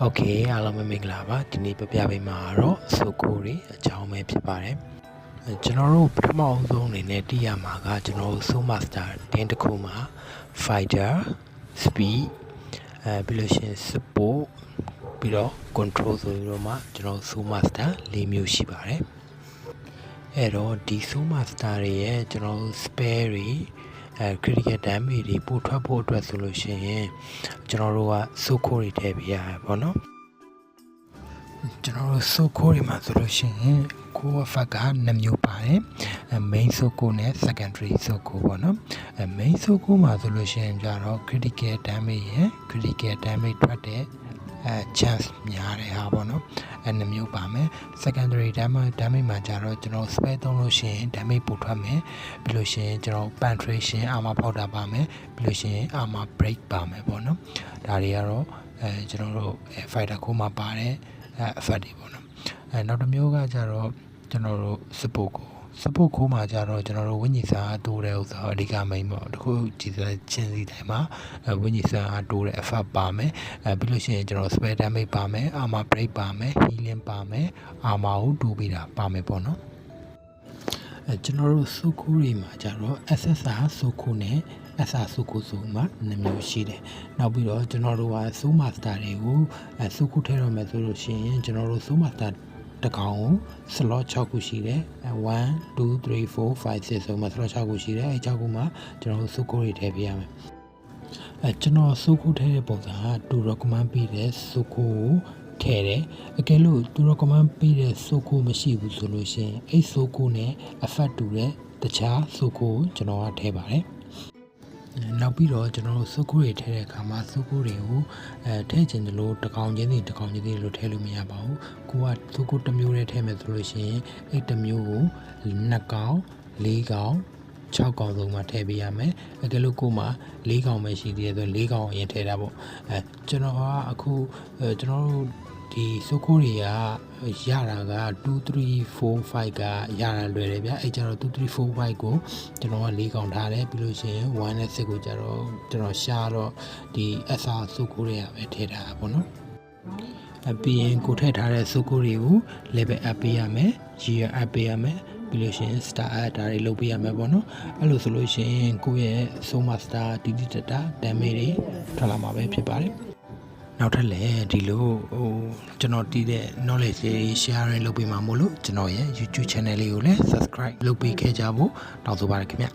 ဟုတ်ကဲ့အားလုံးပဲမင်္ဂလာပါဒီနေ့ပြပြပေးမှာတော့စုကိုတွေအကြောင်းပဲဖြစ်ပါတယ်ကျွန်တော်တို့ပထမအဆုံးအနေနဲ့သိရမှာကကျွန်တော်တို့ Soul Master တင်းတစ်ခုမှာ Fighter Speed အဲပြီးလို့ရှိရင် Support ပြီးတော့ Control ဆိုပြီးတော့မှကျွန်တော် Soul Master ၄မျိုးရှိပါတယ်အဲ့တော့ဒီ Soul Master တွေရဲ့ကျွန်တော်တို့ Spare တွေ အဲ critical damage တွေပို့ထွက်ဖို့အတွက်ဆိုလို့ရှိရင်ကျွန်တော်တို့က soul core တွေထည့်ပေးရတယ်ပေါ့နော်ကျွန်တော်တို့ soul core တွေမှာဆိုလို့ရှိရင်ကိုယ်ဖက်က2မျိုးပါတယ်အဲ main soul core နဲ့ secondary soul core ပေါ့နော်အဲ main soul core မှာဆိုလို့ရှိရင်ကြတော့ critical damage ရယ် critical damage ထွက်တဲ့ အဲ chance များတယ်ဟာပေါ့နော်အဲနှမျိုးပါမယ် secondary damage damage မှာကြတော့ကျွန်တော် spell သုံးလို့ရှိရင် damage ပိုထွက်မယ်ပြီးလို့ရှိရင်ကျွန်တော် penetration armor ဖောက်တာပါမယ်ပြီးလို့ရှိရင် armor break ပါမယ်ပေါ့နော်ဒါတွေကတော့အဲကျွန်တော်တို့ fighter ကိုမှာပါတယ်အဲ effect တွေပေါ့နော်အဲနောက်တစ်မျိုးကကြတော့ကျွန်တော်တို့ support ကို support ခိုးမှာကြတော့ကျွန်တော်တို့ဝိညာဉ်စာတိုးတဲ့ဥစ္စာအဓိကမိန်ပေါ့တခုကြည်စချင်းစီတိုင်းမှာဝိညာဉ်စာတိုးတဲ့ effect ပါမယ်အဲပြီးလို့ရှိရင်ကျွန်တော် spell damage ပါမယ် armor break ပါမယ် healing ပါမယ် armor ကိုတိုးပေးတာပါမယ်ပေါ့နော်အဲကျွန်တော်တို့စုခုတွေမှာကြတော့ SSR စုခုနဲ့ SR စုခုစုမှာနှစ်မျိုးရှိတယ်။နောက်ပြီးတော့ကျွန်တော်တို့က Zoom Master တွေကိုအဲစုခုထဲတော့မယ်ဆိုလို့ရှိရင်ကျွန်တော်တို့ Zoom Master တ ကောင်ကို slot 6ခုရှိတယ်1 2 3 4 5 6ဆိုမှ slot 6ခုရှိတယ်အဲ6ခုမှာကျွန်တော်တို့စုခုတွေထည့်ပေးရမယ်အဲကျွန်တော်စုခုထည့်တဲ့ပုံစံက2 recommend ပေးတဲ့စုခုကိုထည့်တယ်အကယ်လို့သူ recommend ပေးတဲ့စုခုမရှိဘူးဆိုလို့ရှိရင်အဲ့စုခုနဲ့ effect တူတဲ့တခြားစုခုကိုကျွန်တော်ကထည့်ပါတယ် နောက်ပြီးတော့ကျွန်တော်တို့စုပ်ကူတွေထည့်တဲ့အခါမှာစုပ်ကူတွေကိုအဲထည့်ချင်တယ်လို့တကောင်ချင်းစီတကောင်ချင်းစီလို့ထည့်လို့မရပါဘူးကိုကစုပ်ကူတစ်မျိုးနဲ့ထည့်မယ်ဆိုလို့ရှိရင်အဲ့တစ်မျိုးကို2ကောင်4ကောင်6កောင်ဆုံးမှထည့်ပေးရမယ်အကယ်လို့ကိုမှ၄កောင်ပဲရှိသေးတယ်ဆို၄កောင်အရင်ထည့်တာပေါ့အဲကျွန်တော်ကအခုအဲကျွန်တော်တို့ ဒီစုခိုးတွေကရတာက2 3 4 5ကရတာလွယ်တယ်ဗျအဲ့ကျတော့2 3 4 5ကိုကျွန်တော်က၄កောင်ထားတယ်ပြီးလို့ရှိရင်1နဲ့6ကိုကျတော့ကျွန်တော်ရှာတော့ဒီ SR စုခိုးတွေကပဲထည့်ထားတာပေါ့နော်အပြီးရင် ကိုထည့်ထားတဲ့စုခိုးတွေကို level up ပေးရမယ် year up ပေးရမယ်ပြီးလို့ရှိရင် star add ဒါတွေလုပ်ပေးရမယ်ပေါ့နော်အဲ့လိုဆိုလို့ရှိရင်ကိုယ့်ရဲ့ soma star dd data damage တွေထွက်လာမှာပဲဖြစ်ပါတယ် နောက်ထပ်လည်းဒီလိုဟိုကျွန်တော်တည်တဲ့ knowledge တွေ sharing လုပ်ပေးမှာမို့လို့ကျွန်တော်ရဲ့ YouTube channel လေးကိုလည်း subscribe လုပ်ပေးခဲ့ကြဖို့တောင်းဆိုပါရခင်ဗျ